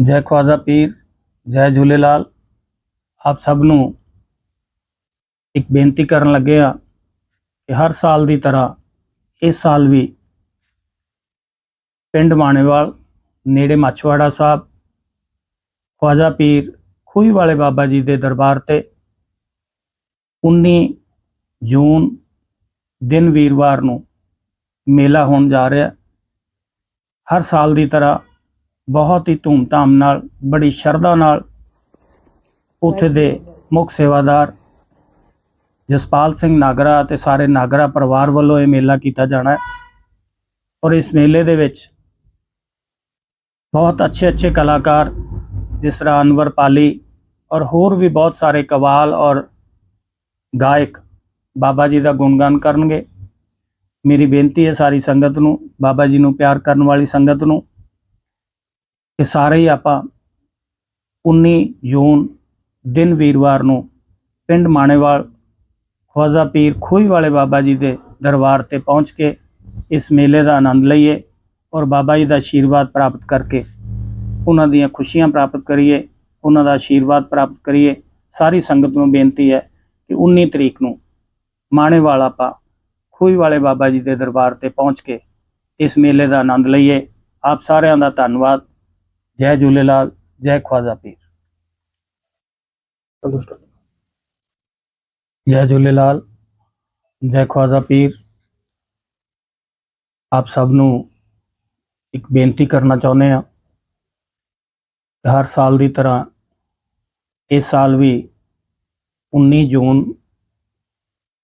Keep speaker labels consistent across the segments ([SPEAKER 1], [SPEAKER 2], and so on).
[SPEAKER 1] ਜੈ ਖਵਾਜਾ ਪੀਰ ਜੈ ਝੂਲੇਲਾਲ ਆਪ ਸਭ ਨੂੰ ਇੱਕ ਬੇਨਤੀ ਕਰਨ ਲੱਗੇ ਆ ਕਿ ਹਰ ਸਾਲ ਦੀ ਤਰ੍ਹਾਂ ਇਸ ਸਾਲ ਵੀ ਪਿੰਡ ਮਾਣੇਵਾਲ ਨੇੜੇ ਮੱਛਵਾੜਾ ਸਾਹਿਬ ਖਵਾਜਾ ਪੀਰ ਖੂਹੀ ਵਾਲੇ ਬਾਬਾ ਜੀ ਦੇ ਦਰਬਾਰ ਤੇ 19 ਜੂਨ ਦਿਨ ਵੀਰਵਾਰ ਨੂੰ ਮੇਲਾ ਹੋਣ ਜਾ ਰਿਹਾ ਹਰ ਸਾਲ ਦੀ ਤਰ੍ਹਾਂ ਬਹੁਤ ਹੀ ਧੂਮਧਾਮ ਨਾਲ, ਬੜੀ ਸ਼ਰਧਾ ਨਾਲ ਉੱਥੇ ਦੇ ਮੁੱਖ ਸੇਵਾਦਾਰ ਜਸਪਾਲ ਸਿੰਘ ਨਾਗਰਾ ਅਤੇ ਸਾਰੇ ਨਾਗਰਾ ਪਰਿਵਾਰ ਵੱਲੋਂ ਇਹ ਮੇਲਾ ਕੀਤਾ ਜਾਣਾ ਹੈ। ਔਰ ਇਸ ਮੇਲੇ ਦੇ ਵਿੱਚ ਬਹੁਤ ਅੱਛੇ ਅੱਛੇ ਕਲਾਕਾਰ, ਜਿਸ ਤਰ੍ਹਾਂ ਅਨਵਰ ਪਾਲੀ ਔਰ ਹੋਰ ਵੀ ਬਹੁਤ ਸਾਰੇ ਕਵਾਲ ਔਰ ਗਾਇਕ ਬਾਬਾ ਜੀ ਦਾ ਗੁਣਗਾਨ ਕਰਨਗੇ। ਮੇਰੀ ਬੇਨਤੀ ਹੈ ਸਾਰੀ ਸੰਗਤ ਨੂੰ, ਬਾਬਾ ਜੀ ਨੂੰ ਪਿਆਰ ਕਰਨ ਵਾਲੀ ਸੰਗਤ ਨੂੰ ਕਿ ਸਾਰੇ ਹੀ ਆਪਾਂ 19 ਜੂਨ ਦਿਨ ਵੀਰਵਾਰ ਨੂੰ ਪਿੰਡ ਮਾਣੇਵਾਲ ਖਵਾਜਾ ਪੀਰ ਖੂਹੀ ਵਾਲੇ ਬਾਬਾ ਜੀ ਦੇ ਦਰਬਾਰ ਤੇ ਪਹੁੰਚ ਕੇ ਇਸ ਮੇਲੇ ਦਾ ਆਨੰਦ ਲਈਏ ਔਰ ਬਾਬਾ ਜੀ ਦਾ ਆਸ਼ੀਰਵਾਦ ਪ੍ਰਾਪਤ ਕਰਕੇ ਉਹਨਾਂ ਦੀਆਂ ਖੁਸ਼ੀਆਂ ਪ੍ਰਾਪਤ ਕਰੀਏ, ਉਹਨਾਂ ਦਾ ਆਸ਼ੀਰਵਾਦ ਪ੍ਰਾਪਤ ਕਰੀਏ। ਸਾਰੀ ਸੰਗਤ ਨੂੰ ਬੇਨਤੀ ਹੈ ਕਿ 19 ਤਰੀਕ ਨੂੰ ਮਾਣੇਵਾਲ ਆਪਾਂ ਖੂਹੀ ਵਾਲੇ ਬਾਬਾ ਜੀ ਦੇ ਦਰਬਾਰ ਤੇ ਪਹੁੰਚ ਕੇ ਇਸ ਮੇਲੇ ਦਾ ਆਨੰਦ ਲਈਏ। ਆਪ ਸਾਰਿਆਂ ਦਾ ਧੰਨਵਾਦ। ਜੈ ਝੂਲੇਲਾਲ ਜੈ ਖਵਾਜਾ ਪੀਰ ਜੈ ਝੂਲੇਲਾਲ ਜੈ ਖਵਾਜਾ ਪੀਰ ਆਪ ਸਭ ਨੂੰ ਇੱਕ ਬੇਨਤੀ ਕਰਨਾ ਚਾਹੁੰਦੇ ਆ ਹਰ ਸਾਲ ਦੀ ਤਰ੍ਹਾਂ ਇਸ ਸਾਲ ਵੀ 19 ਜੂਨ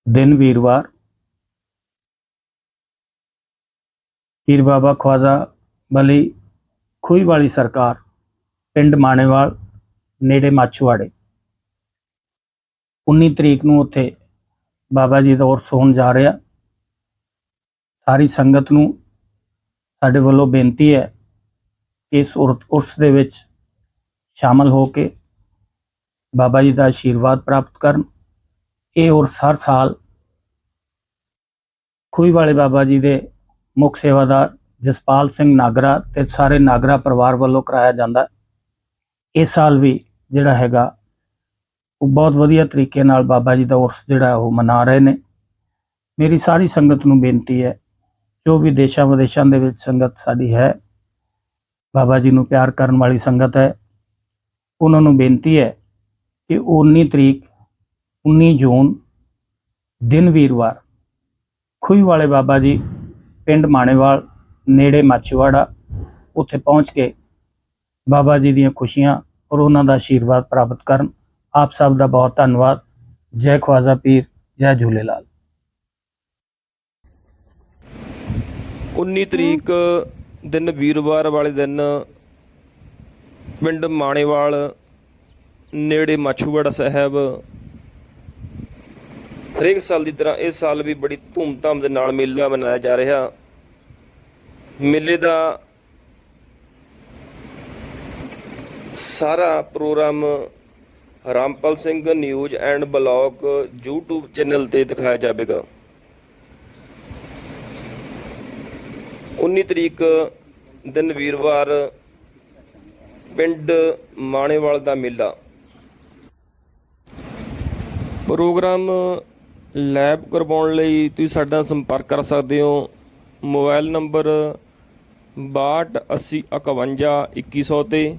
[SPEAKER 1] ਦਿਨ ਵੀਰਵਾਰ ਪੀਰ ਬਾਬਾ ਖਵਾਜਾ ਬਲੀ ਖੂਹੀ ਵਾਲੀ ਸਰਕਾਰ, ਪਿੰਡ ਮਾਣੇਵਾਲ, ਨੇੜੇ ਮਾਛੂਵਾੜੇ। 19 ਤਰੀਕ ਨੂੰ ਉੱਥੇ ਬਾਬਾ ਜੀ ਦਾ ਉਰਸ ਹੋਣ ਜਾ ਰਿਹਾ। ਸਾਰੀ ਸੰਗਤ ਨੂੰ ਸਾਡੇ ਵੱਲੋਂ ਬੇਨਤੀ ਹੈ ਕਿ ਇਸ ਉਰ- ਉਰਸ ਦੇ ਵਿੱਚ ਸ਼ਾਮਲ ਹੋ ਕੇ ਬਾਬਾ ਜੀ ਦਾ ਆਸ਼ੀਰਵਾਦ ਪ੍ਰਾਪਤ ਕਰਨ। ਇਹ ਉਰਸ ਹਰ ਸਾਲ ਖੂਹੀ ਵਾਲੇ ਬਾਬਾ ਜੀ ਦੇ ਮੁੱਖ ਸੇਵਾਦਾਰ ਜਸਪਾਲ ਸਿੰਘ ਨਾਗਰਾ ਤੇ ਸਾਰੇ ਨਾਗਰਾ ਪਰਿਵਾਰ ਵੱਲੋਂ ਕਰਾਇਆ ਜਾਂਦਾ ਇਸ ਸਾਲ ਵੀ ਜਿਹੜਾ ਹੈਗਾ, ਉਹ ਬਹੁਤ ਵਧੀਆ ਤਰੀਕੇ ਨਾਲ ਬਾਬਾ ਜੀ ਦਾ ਉਰਸ ਜਿਹੜਾ ਉਹ ਮਨਾ ਰਹੇ ਨੇ। ਮੇਰੀ ਸਾਰੀ ਸੰਗਤ ਨੂੰ ਬੇਨਤੀ ਹੈ, ਜੋ ਵੀ ਦੇਸ਼ਾਂ ਵਿਦੇਸ਼ਾਂ ਦੇ ਵਿੱਚ ਸੰਗਤ ਸਾਡੀ ਹੈ, ਬਾਬਾ ਜੀ ਨੂੰ ਪਿਆਰ ਕਰਨ ਵਾਲੀ ਸੰਗਤ ਹੈ, ਉਹਨਾਂ ਨੂੰ ਬੇਨਤੀ ਹੈ ਕਿ 19 ਤਰੀਕ 19 ਜੂਨ, ਦਿਨ ਵੀਰਵਾਰ ਖੂਹੀ ਵਾਲੇ ਬਾਬਾ ਜੀ, ਪਿੰਡ ਮਾਣੇਵਾਲ ਨੇੜੇ ਮਾਛੀਵਾੜਾ, ਉੱਥੇ ਪਹੁੰਚ ਕੇ ਬਾਬਾ ਜੀ ਦੀਆਂ ਖੁਸ਼ੀਆਂ ਔਰ ਉਹਨਾਂ ਦਾ ਆਸ਼ੀਰਵਾਦ ਪ੍ਰਾਪਤ ਕਰਨ। ਆਪ ਸਭ ਦਾ ਬਹੁਤ ਧੰਨਵਾਦ। ਜੈ ਖਵਾਜਾ ਪੀਰ, ਜੈ ਝੂਲੇਲਾਲ
[SPEAKER 2] 19 ਤਰੀਕ ਦਿਨ ਵੀਰਵਾਰ ਵਾਲੇ ਦਿਨ ਪਿੰਡ ਮਾਣੇਵਾਲ ਨੇੜੇ ਮਾਛੂਵਾੜਾ ਸਾਹਿਬ ਹਰੇਕ ਸਾਲ ਦੀ ਤਰ੍ਹਾਂ ਇਸ ਸਾਲ ਵੀ ਬੜੀ ਧੂਮਧਾਮ ਦੇ ਨਾਲ ਮੇਲਾ ਮਨਾਇਆ ਜਾ ਰਿਹਾ। ਮੇਲੇ ਦਾ ਸਾਰਾ program Rampal Singh news and blog YouTube channel ਤੇ ਦਿਖਾਇਆ ਜਾਵੇਗਾ। 19 ਤਰੀਕ ਦਿਨ ਵੀਰਵਾਰ ਪਿੰਡ ਮਾਣੇਵਾਲ ਦਾ ਮੇਲਾ। ਪ੍ਰੋਗਰਾਮ ਲੈਬ ਕਰਵਾਉਣ ਲਈ ਤੁਸੀਂ ਸਾਡਾ ਸੰਪਰਕ ਕਰ ਸਕਦੇ ਹੋ। ਮੋਬਾਈਲ ਨੰਬਰ 628051 2100 ਤੇ